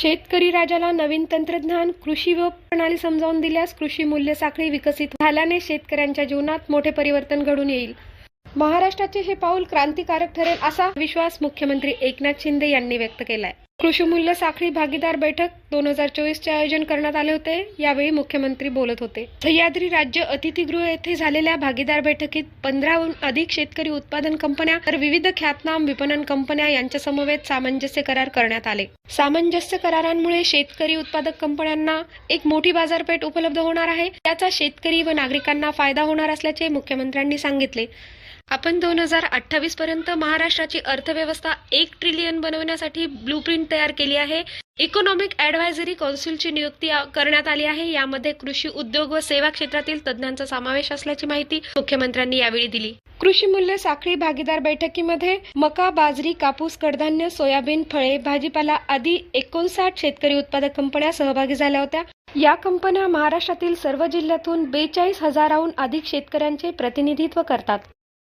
शेतकरी राजाला नवीन तंत्रज्ञान कृषी व प्रणाली समजावून दिल्यास कृषी मूल्य साखळी विकसित झाल्याने शेतकऱ्यांच्या जीवनात मोठे परिवर्तन घडून येईल. महाराष्ट्राचे हे पाऊल क्रांतिकारक ठरेल असा विश्वास मुख्यमंत्री एकनाथ शिंदे यांनी व्यक्त केलाय. कृषी मूल्य साखळी भागीदार बैठक दोन हजार चोवीसचे आयोजन करण्यात आले होते. यावेळी मुख्यमंत्री बोलत होते. सह्याद्री राज्य अतिथीगृह येथे झालेल्या भागीदार बैठकीत पंधराहून अधिक शेतकरी उत्पादन कंपन्या तर विविध ख्यातनाम विपणन कंपन्या यांच्या समवेत सामंजस्य करार करण्यात आले. सामंजस्य करारांमुळे शेतकरी उत्पादक कंपन्यांना एक मोठी बाजारपेठ उपलब्ध होणार आहे. त्याचा शेतकरी व नागरिकांना फायदा होणार असल्याचे मुख्यमंत्र्यांनी सांगितले. आपण दोन हजार अठ्ठावीस पर्यंत महाराष्ट्राची अर्थव्यवस्था एक ट्रिलियन बनवण्यासाठी ब्लूप्रिंट तयार केली आहे. इकॉनॉमिक ऍडवायझरी कौन्सिलची नियुक्ती करण्यात आली आहे. यामध्ये कृषी उद्योग व सेवा क्षेत्रातील तज्ज्ञांचा समावेश असल्याची माहिती मुख्यमंत्र्यांनी यावेळी दिली. कृषी मूल्य साखळी भागीदार बैठकीमध्ये मका बाजरी कापूस कडधान्य सोयाबीन फळे भाजीपाला आदी एकोणसाठ शेतकरी उत्पादक कंपन्या सहभागी झाल्या होत्या. या कंपन्या महाराष्ट्रातील सर्व जिल्ह्यातून बेचाळीस हजाराहून अधिक शेतकऱ्यांचे प्रतिनिधित्व करतात.